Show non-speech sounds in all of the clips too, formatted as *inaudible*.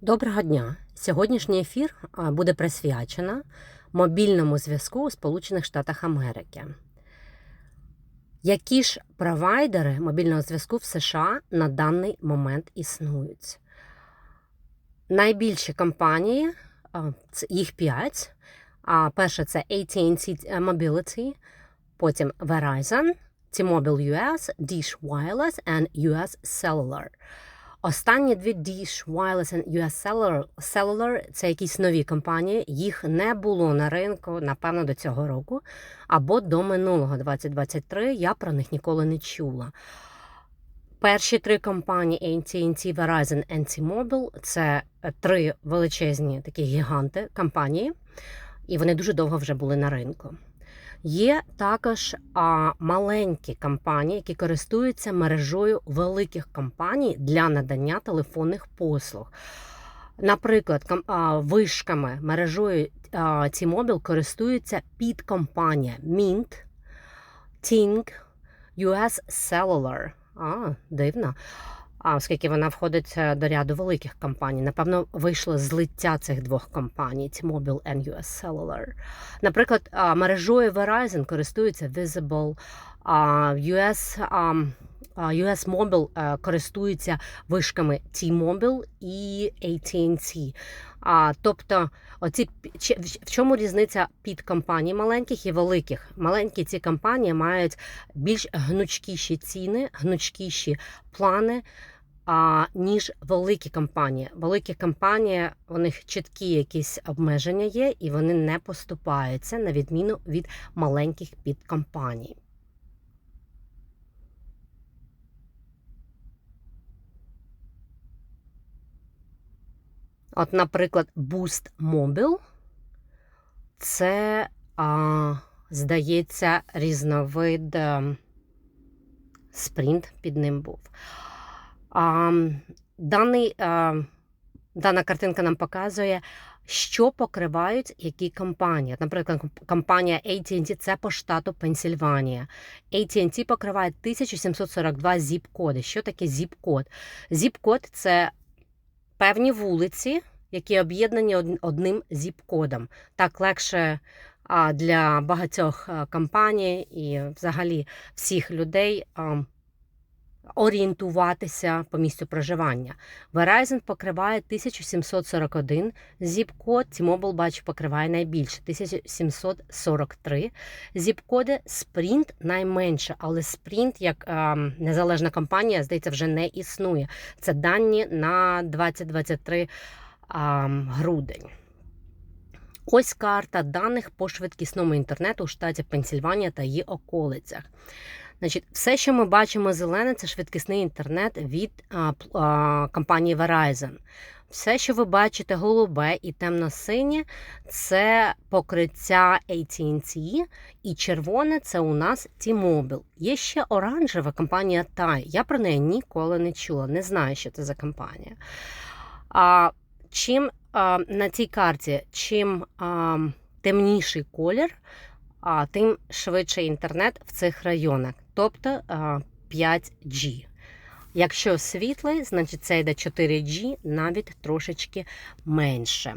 Доброго дня! Сьогоднішній ефір буде присвячено мобільному зв'язку у Сполучених Штатах Америки. Які ж провайдери мобільного зв'язку в США на даний момент існують? Найбільші компанії, їх 5. Перше це AT&T Mobility, потім Verizon, T-Mobile US, Dish Wireless and US Cellular. Останні дві Dish Wireless and US Cellular, Cellular – це якісь нові компанії. Їх не було на ринку, напевно, до цього року або до минулого 2023. Я про них ніколи не чула. Перші три компанії AT&T, Verizon and T-Mobile – це три величезні такі гіганти компанії, і вони дуже довго вже були на ринку. Є також а, маленькі компанії, які користуються мережою великих компаній для надання телефонних послуг. Наприклад, вишками мережою T-Mobile користується підкомпанія Mint, Ting, US Cellular. А, дивно. А оскільки вона входить е, до ряду великих компаній, напевно, вийшло злиття цих двох компаній T-Mobile and US Cellular. Наприклад, мережою Verizon користується Visible, US, US Mobile е, користується вишками T-Mobile і AT&T. А, тобто, оці, в чому різниця під компаній маленьких і великих? Маленькі ці компанії мають більш гнучкіші ціни, гнучкіші плани, а, ніж великі компанії. Великі компанії, у них чіткі якісь обмеження є, і вони не поступаються на відміну від маленьких підкомпаній. От, наприклад, Boost Mobile це, а, здається, різновид ем, Sprint під ним був. А, даний, а, дана картинка нам показує, що покривають які компанії. Наприклад, компанія AT&T – це по штату Пенсільванія. AT&T покриває 1742 зіп-коди. Що таке зіп-код? Зіп-код – це певні вулиці, які об'єднані одним зіп-кодом. Так легше для багатьох компаній і взагалі всіх людей орієнтуватися по місцю проживання. Verizon покриває 1741 зіп-код, T-Mobile, бачу, покриває найбільше 1743 зіп-коди. Sprint найменше, але Sprint як а, незалежна компанія, здається, вже не існує. Це дані на 2023 а, грудень. Ось карта даних по швидкісному інтернету у штаті Пенсільванія та її околицях. Значить, все, що ми бачимо зелене, це швидкісний інтернет від а, а, компанії Verizon. Все, що ви бачите, голубе і темно-синє, це покриття AT&T, і червоне це у нас T-Mobile. Є ще оранжева компанія TIE. Я про неї ніколи не чула, не знаю, що це за компанія. А, чим а, на цій карті, чим а, темніший колір, а, тим швидший інтернет в цих районах, тобто 5G. Якщо світлий, значить це йде 4G, навіть трошечки менше.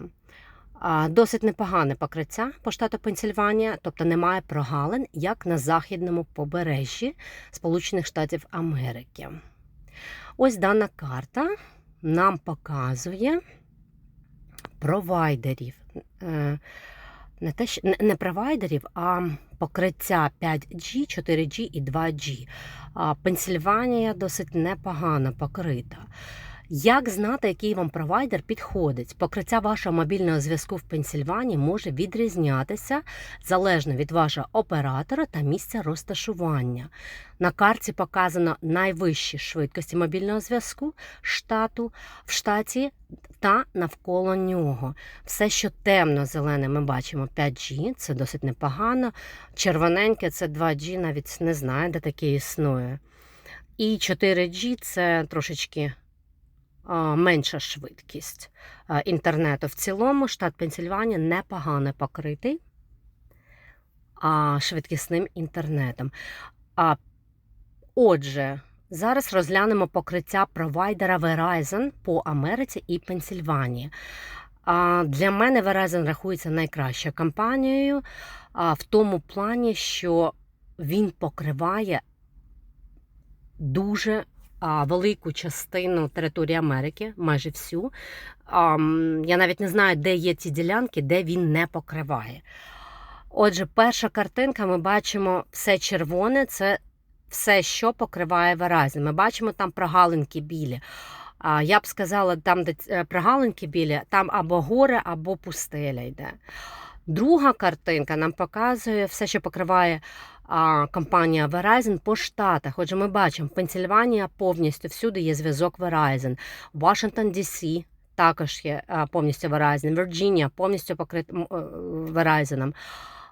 Досить непогане покриття по штату Пенсільванія, тобто немає прогалин, як на західному побережжі Сполучених Штатів Америки. Ось дана карта нам показує провайдерів. Е, Не, те, що- не провайдерів, а покриття 5G, 4G і 2G. Пенсільванія досить непогано покрита. Як знати, який вам провайдер підходить? Покриття вашого мобільного зв'язку в Пенсільванії може відрізнятися залежно від вашого оператора та місця розташування. На карті показано найвищі швидкості мобільного зв'язку штату в штаті та навколо нього. Все, що темно-зелене, ми бачимо 5G, це досить непогано. Червоненьке це 2G, навіть не знаю, де таке існує. І 4G це трошечки менша швидкість інтернету. В цілому штат Пенсільванія непогано покритий швидкісним інтернетом. А, отже, Зараз розглянемо покриття провайдера Verizon по Америці і Пенсільванії. А, Для мене Verizon рахується найкращою компанією а, в тому плані, що він покриває дуже велику частину території Америки, майже всю. Я навіть не знаю, де є ті ділянки, де він не покриває. Отже, перша картинка, ми бачимо все червоне, це все, що покриває Verizon. Ми бачимо там прогалинки білі. Я б сказала, там, де е, прогалинки білі, там або горе, або пустеля йде. Друга картинка нам показує все, що покриває компанія Verizon по штатах. Отже, ми бачимо, Пенсільванія повністю всюди є зв'язок Verizon. Вашингтон DC також є повністю Verizon. Вірджинія повністю покрита е, Verizon.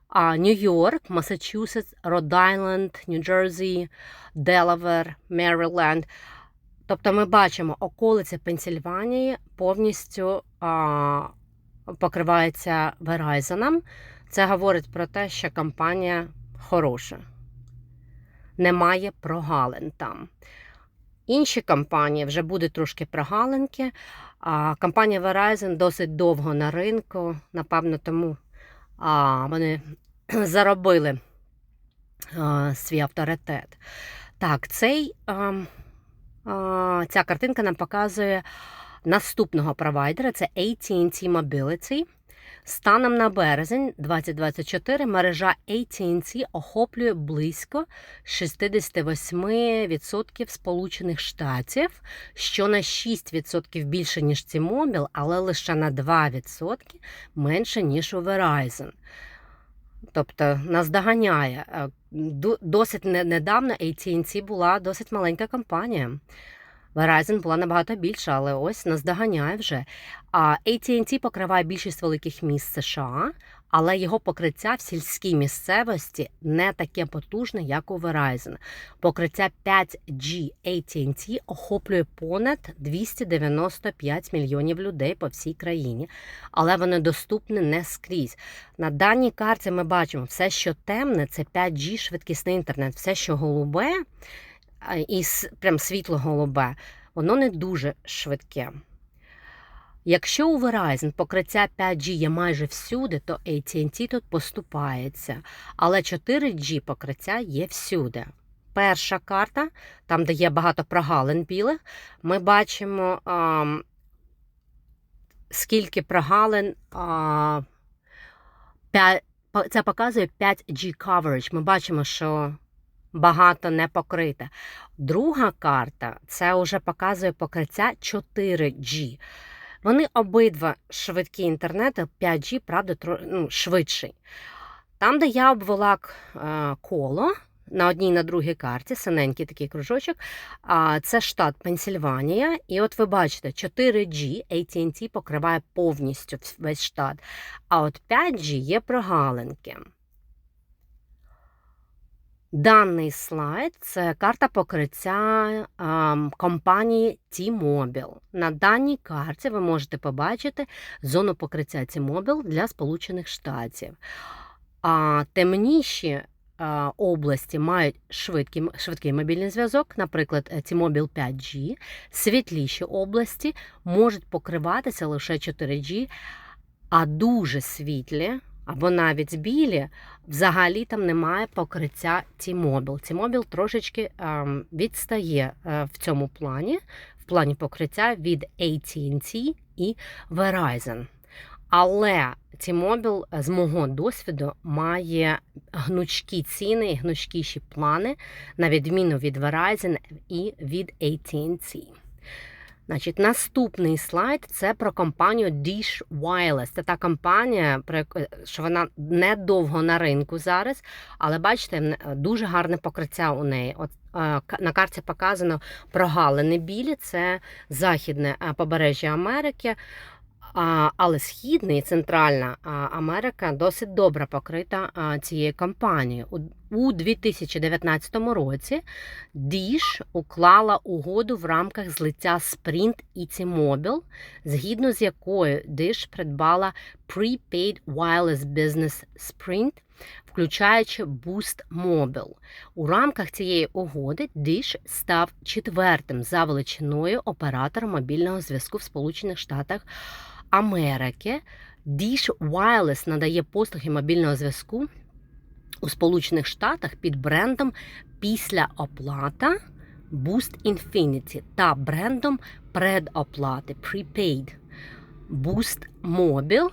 А Нью-Йорк, Масачусетс, Род-Айленд, Нью-Джерсі, Делавер, Мериленд. Тобто ми бачимо, околиці Пенсільванії повністю а, покриваються Verizon. Це говорить про те, що компанія хороша. Немає прогалин там. Інші компанії вже будуть трошки прогалинки. А компанія Verizon досить довго на ринку, напевно, тому а, вони *clears throat* заробили а, свій авторитет. Так, цей, а, а, ця картинка нам показує наступного провайдера це AT&T Mobility. Станом на березень 2024 мережа AT&T охоплює близько 68% Сполучених Штатів, що на 6% більше, ніж T-Mobile, але лише на 2% менше, ніж у Verizon. Тобто нас доганяє. Е, Досить не- недавно AT&T була досить маленька компанія. Verizon була набагато більша, але ось нас доганяє вже. А AT&T покриває більшість великих міст США, але його покриття в сільській місцевості не таке потужне, як у Verizon. Покриття 5G AT&T охоплює понад 295 мільйонів людей по всій країні, але вони доступні не скрізь. На даній карті ми бачимо все, що темне, це 5G швидкісний інтернет, все, що голубе і прям світло-голубе, воно не дуже швидке. Якщо у Verizon покриття 5G є майже всюди, то AT&T тут поступається, але 4G покриття є всюди. Перша карта, там, де є багато прогалин білих, ми бачимо, ам, скільки прогалин. А, пя- по- це показує 5G coverage. Ми бачимо, що багато не покрите. Друга карта це вже показує покриття 4G. Вони обидва швидкі інтернети, 5G, правда, ну, швидший. Там, де я обвела е, коло на одній і на другій карті, синенький такий кружочок, це штат Пенсільванія. І от ви бачите, 4G AT&T покриває повністю весь штат. А от 5G є прогалинки. Даний слайд це карта покриття компанії T-Mobile. На даній карті ви можете побачити зону покриття T-Mobile для Сполучених Штатів. А темніші області мають швидкий, швидкий мобільний зв'язок, наприклад, е, T-Mobile 5G. Світліші області можуть покриватися лише 4G, а дуже світлі або навіть білі, взагалі там немає покриття T-Mobile. T-Mobile трошечки ем, відстає е, в цьому плані, в плані покриття від AT&T і Verizon. Але T-Mobile, е, з мого досвіду, має гнучкі ціни і гнучкіші плани, на відміну від Verizon і від AT&T. Значить, наступний слайд це про компанію Dish Wireless. Це та компанія, про що вона недовго на ринку зараз, але бачите, дуже гарне покриття у неї. От е, на карті показано прогалини білі, це західне е, побережжя Америки. Але Східна і Центральна Америка досить добре покрита цією компанією. У 2019 році Діш уклала угоду в рамках злиття Sprint і T-Mobile, згідно з якою Діш придбала Prepaid Wireless Business Sprint, включаючи Boost Mobile. У рамках цієї угоди Dish став четвертим за величиною оператором мобільного зв'язку в Сполучених Штатах Америки. Dish Wireless надає послуги мобільного зв'язку у Сполучених Штатах під брендом після оплата Boost Infinity та брендом предоплати Prepaid Boost Mobile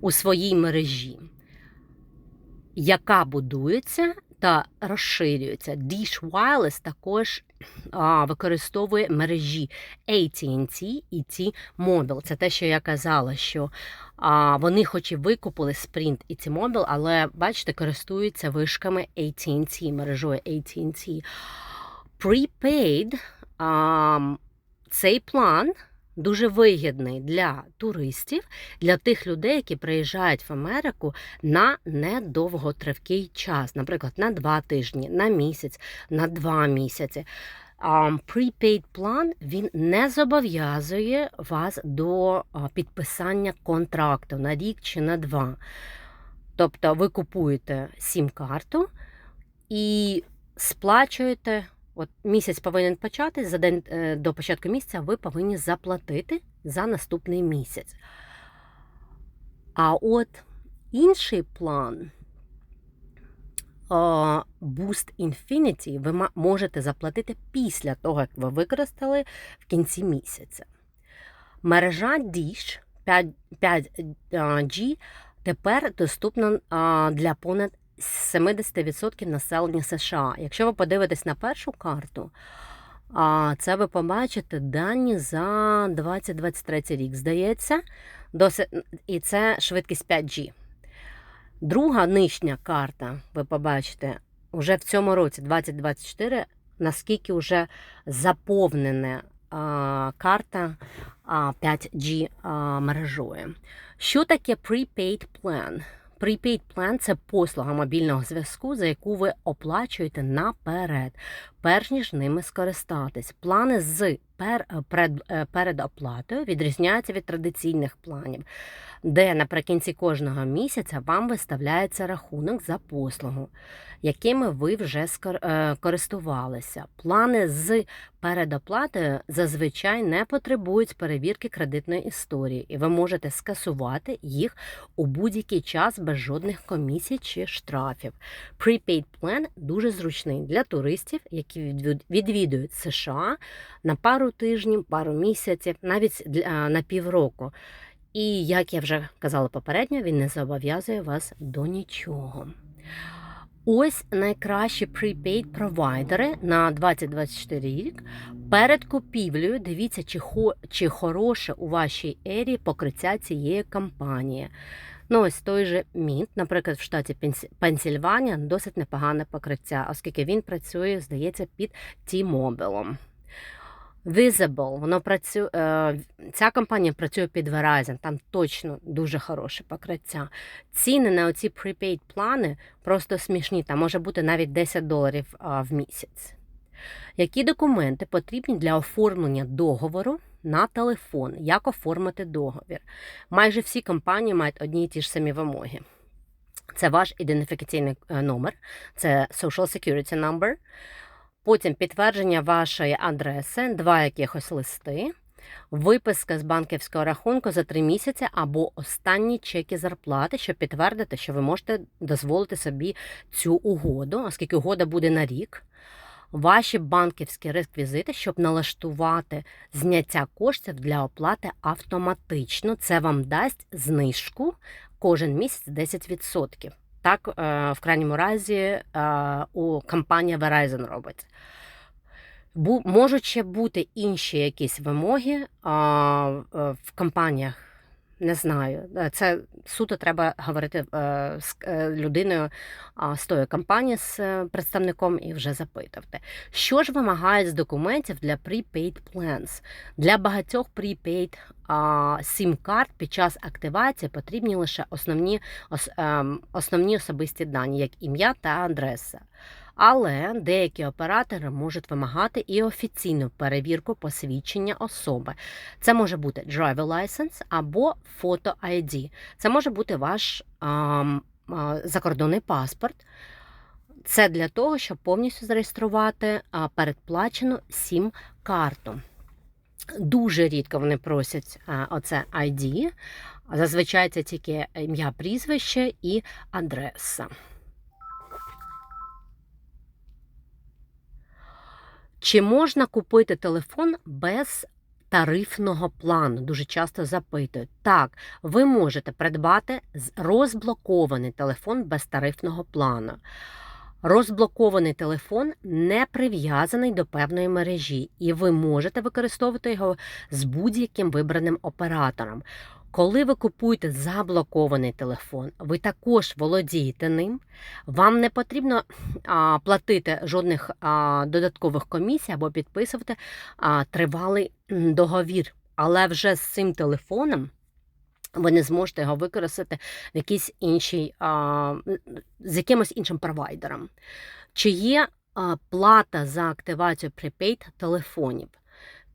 у своїй мережі, яка будується та розширюється. Dish Wireless також а, використовує мережі AT&T і T-Mobile. Це те, що я казала, що а, вони хоч і викупили Sprint і T-Mobile, але, бачите, користуються вишками AT&T, мережою AT&T. Prepaid а, цей план дуже вигідний для туристів, для тих людей, які приїжджають в Америку на недовготривкий час, наприклад, на два тижні, на місяць, на два місяці. Um, prepaid план він не зобов'язує вас до підписання контракту на рік чи на два. Тобто ви купуєте сім-карту і сплачуєте. От місяць повинен почати, за день е, до початку місяця ви повинні заплатити за наступний місяць. А от інший план Boost Infinity ви можете заплатити після того, як ви використали в кінці місяця. Мережа Dish 5, 5G тепер доступна для понад 70% населення США. Якщо ви подивитесь на першу карту, це ви побачите дані за 2023 рік. Здається, досить, і це швидкість 5G. Друга нижня карта, ви побачите, вже в цьому році, 2024, наскільки вже заповнена карта а, 5G а, мережою. Що таке prepaid plan? Prepaid plan – це послуга мобільного зв'язку, за яку ви оплачуєте наперед, перш ніж ними скористатись. Плани з пер, перед, е, відрізняються від традиційних планів, де наприкінці кожного місяця вам виставляється рахунок за послугу, якими ви вже е, користувалися. Плани з передоплатою зазвичай не потребують перевірки кредитної історії, і ви можете скасувати їх у будь-який час без жодних комісій чи штрафів. Prepaid Plan дуже зручний для туристів, які відвід- відвідують США на пару тижнів, пару місяців, навіть на півроку. І як я вже казала попередньо, він не зобов'язує вас до нічого. Ось найкращі prepaid провайдери на 2024 рік. Перед купівлею дивіться, чи, хо, чи хороше у вашій ері покриття цієї компанії. Ну, ось той же Мінт, наприклад, в штаті Пенсільванія досить непогане покриття, оскільки він працює, здається, під T-Mobile. Visible, воно працює, е, ця компанія працює під Verizon, там точно дуже хороше покриття. Ціни на оці prepaid плани просто смішні, там може бути навіть 10 доларів в місяць. Які документи потрібні для оформлення договору на телефон? Як оформити договір? Майже всі компанії мають одні і ті ж самі вимоги. Це ваш ідентифікаційний е, номер, це Social Security Number, потім підтвердження вашої адреси, два якихось листи, виписка з банківського рахунку за три місяці або останні чеки зарплати, щоб підтвердити, що ви можете дозволити собі цю угоду, оскільки угода буде на рік. Ваші банківські реквізити, щоб налаштувати зняття коштів для оплати автоматично. Це вам дасть знижку кожен місяць 10%. Так, е, в крайньому разі, е, у компанія Verizon робить. Можуть ще бути інші якісь вимоги е, в компаніях. Не знаю. Е, Це суто треба говорити е, з е, людиною з тої компанії, з представником і вже запитувати. Що ж вимагають з документів для prepaid plans? Для багатьох prepaid а, SIM-карт під час активації потрібні лише основні, ем, основні особисті дані, як ім'я та адреса. Але деякі оператори можуть вимагати і офіційну перевірку посвідчення особи. Це може бути driver license або фото ID. Це може бути ваш а, закордонний паспорт. Це для того, щоб повністю зареєструвати передплачену сім-карту. Дуже рідко вони просять оце ID. Зазвичай це тільки ім'я, прізвище і адреса. Чи можна купити телефон без тарифного плану? Дуже часто запитують. Так, ви можете придбати розблокований телефон без тарифного плану. Розблокований телефон не прив'язаний до певної мережі, і ви можете використовувати його з будь-яким вибраним оператором. Коли ви купуєте заблокований телефон, ви також володієте ним. Вам не потрібно а, платити жодних а, додаткових комісій або підписувати а, тривалий договір. Але вже з цим телефоном ви не зможете його використати в якійсь іншій, а, з якимось іншим провайдером. Чи є а, плата за активацію prepaid телефонів?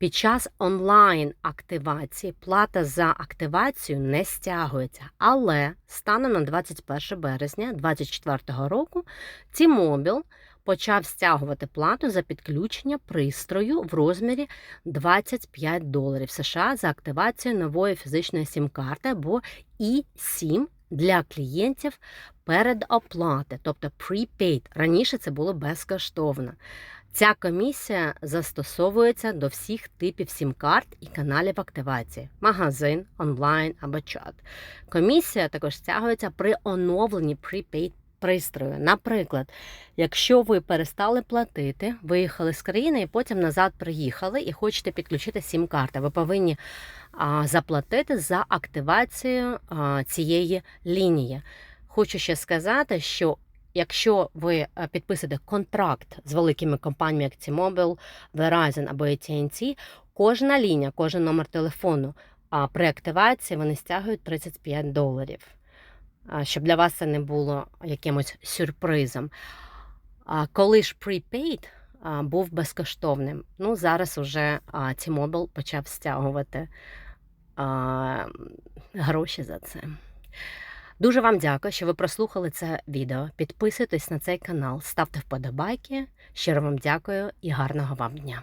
Під час онлайн активації плата за активацію не стягується, але станом на 21 березня 2024 року T-Mobile почав стягувати плату за підключення пристрою в розмірі 25 доларів США за активацію нової фізичної сім-карти або eSIM для клієнтів передоплати, тобто prepaid. Раніше це було безкоштовно. Ця комісія застосовується до всіх типів сім-карт і каналів активації магазин, онлайн або чат. Комісія також стягується при оновленні prepaid пристрою. Наприклад, якщо ви перестали платити, виїхали з країни і потім назад приїхали і хочете підключити сім-карти, ви повинні а, заплатити за активацію а, цієї лінії. Хочу ще сказати, що якщо ви е, підписуєте контракт з великими компаніями, як T-Mobile, Verizon або AT&T, кожна лінія, кожен номер телефону при активації вони стягують 35 доларів. Щоб для вас це не було якимось сюрпризом. Коли ж prepaid був безкоштовним, ну зараз уже T-Mobile почав стягувати гроші за це. Дуже вам дякую, що ви прослухали це відео. Підписуйтесь на цей канал, ставте вподобайки. Щиро вам дякую і гарного вам дня!